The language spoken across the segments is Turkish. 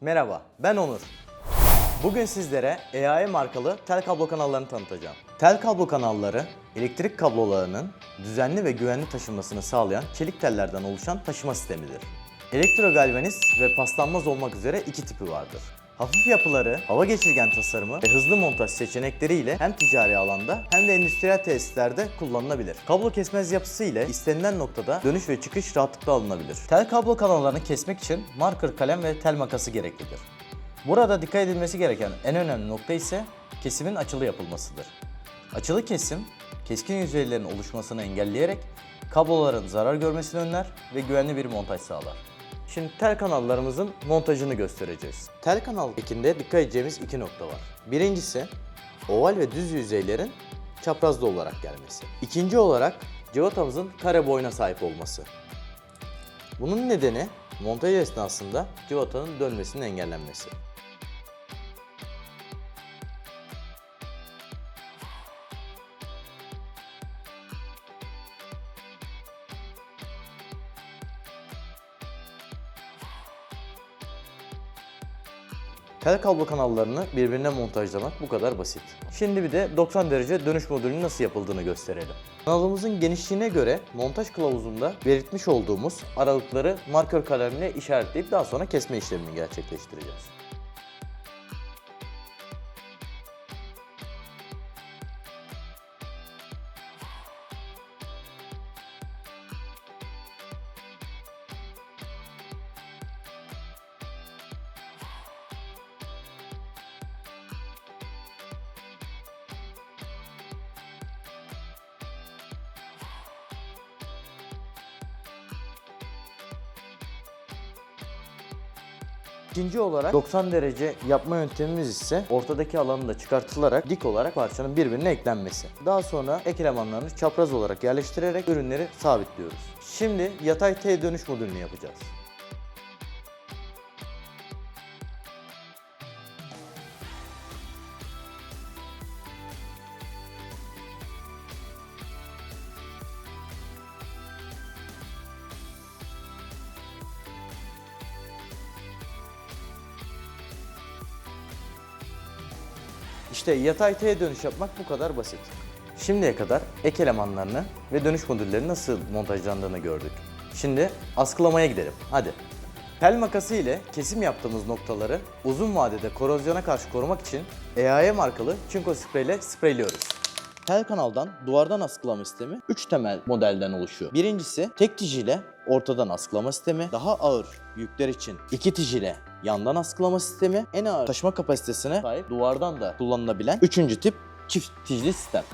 Merhaba, ben Onur. Bugün sizlere EAE markalı tel kablo kanallarını tanıtacağım. Tel kablo kanalları, elektrik kablolarının düzenli ve güvenli taşınmasını sağlayan çelik tellerden oluşan taşıma sistemidir. Elektrogalvaniz ve paslanmaz olmak üzere iki tipi vardır. Hafif yapıları, hava geçirgen tasarımı ve hızlı montaj seçenekleriyle hem ticari alanda hem de endüstriyel tesislerde kullanılabilir. Kablo kesmez yapısı ile istenilen noktada dönüş ve çıkış rahatlıkla alınabilir. Tel kablo kanallarını kesmek için marker kalem ve tel makası gereklidir. Burada dikkat edilmesi gereken en önemli nokta ise kesimin açılı yapılmasıdır. Açılı kesim, keskin yüzeylerin oluşmasını engelleyerek kabloların zarar görmesini önler ve güvenli bir montaj sağlar. Şimdi tel kanallarımızın montajını göstereceğiz. Tel kanal ekinde dikkat edeceğimiz iki nokta var. Birincisi oval ve düz yüzeylerin çaprazlı olarak gelmesi. İkinci olarak cıvatamızın kare boyuna sahip olması. Bunun nedeni montaj esnasında cıvatanın dönmesinin engellenmesi. Tel kablo kanallarını birbirine montajlamak bu kadar basit. Şimdi bir de 90 derece dönüş modülünün nasıl yapıldığını gösterelim. Kanalımızın genişliğine göre montaj kılavuzunda belirtmiş olduğumuz aralıkları marker kalemle işaretleyip daha sonra kesme işlemini gerçekleştireceğiz. İkinci olarak 90 derece yapma yöntemimiz ise ortadaki alanın da çıkartılarak dik olarak parçanın birbirine eklenmesi. Daha sonra ek elemanlarını çapraz olarak yerleştirerek ürünleri sabitliyoruz. Şimdi yatay T dönüş modülünü yapacağız. İşte yatay T dönüş yapmak bu kadar basit. Şimdiye kadar ek elemanlarını ve dönüş modülleri nasıl montajlandığını gördük. Şimdi askılamaya gidelim. Hadi. Tel makası ile kesim yaptığımız noktaları uzun vadede korozyona karşı korumak için EAE markalı çinko sprey ile spreyliyoruz. Tel kanaldan duvardan askılama sistemi 3 temel modelden oluşuyor. Birincisi tek tij ile ortadan askılama sistemi, daha ağır yükler için iki tij ile yandan askılama sistemi, en ağır taşıma kapasitesine sahip duvardan da kullanılabilen üçüncü tip çift tijli sistem.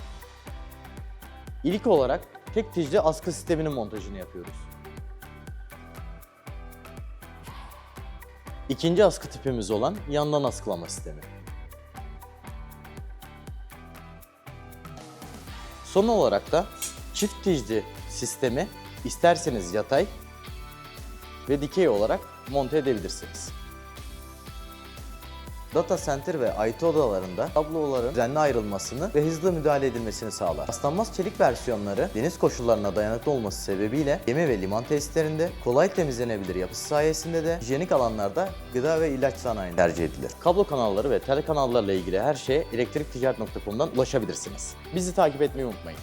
İlk olarak tek tijli askı sisteminin montajını yapıyoruz. İkinci askı tipimiz olan yandan askılama sistemi. Son olarak da çift tijli sistemi isterseniz yatay ve dikey olarak monte edebilirsiniz. Data center ve IT odalarında kabloların düzenli ayrılmasını ve hızlı müdahale edilmesini sağlar. Paslanmaz çelik versiyonları deniz koşullarına dayanıklı olması sebebiyle gemi ve liman tesislerinde kolay temizlenebilir yapısı sayesinde de hijyenik alanlarda gıda ve ilaç sanayinde tercih edilir. Kablo kanalları ve tele kanallarla ilgili her şeye elektrikticaret.com'dan ulaşabilirsiniz. Bizi takip etmeyi unutmayın.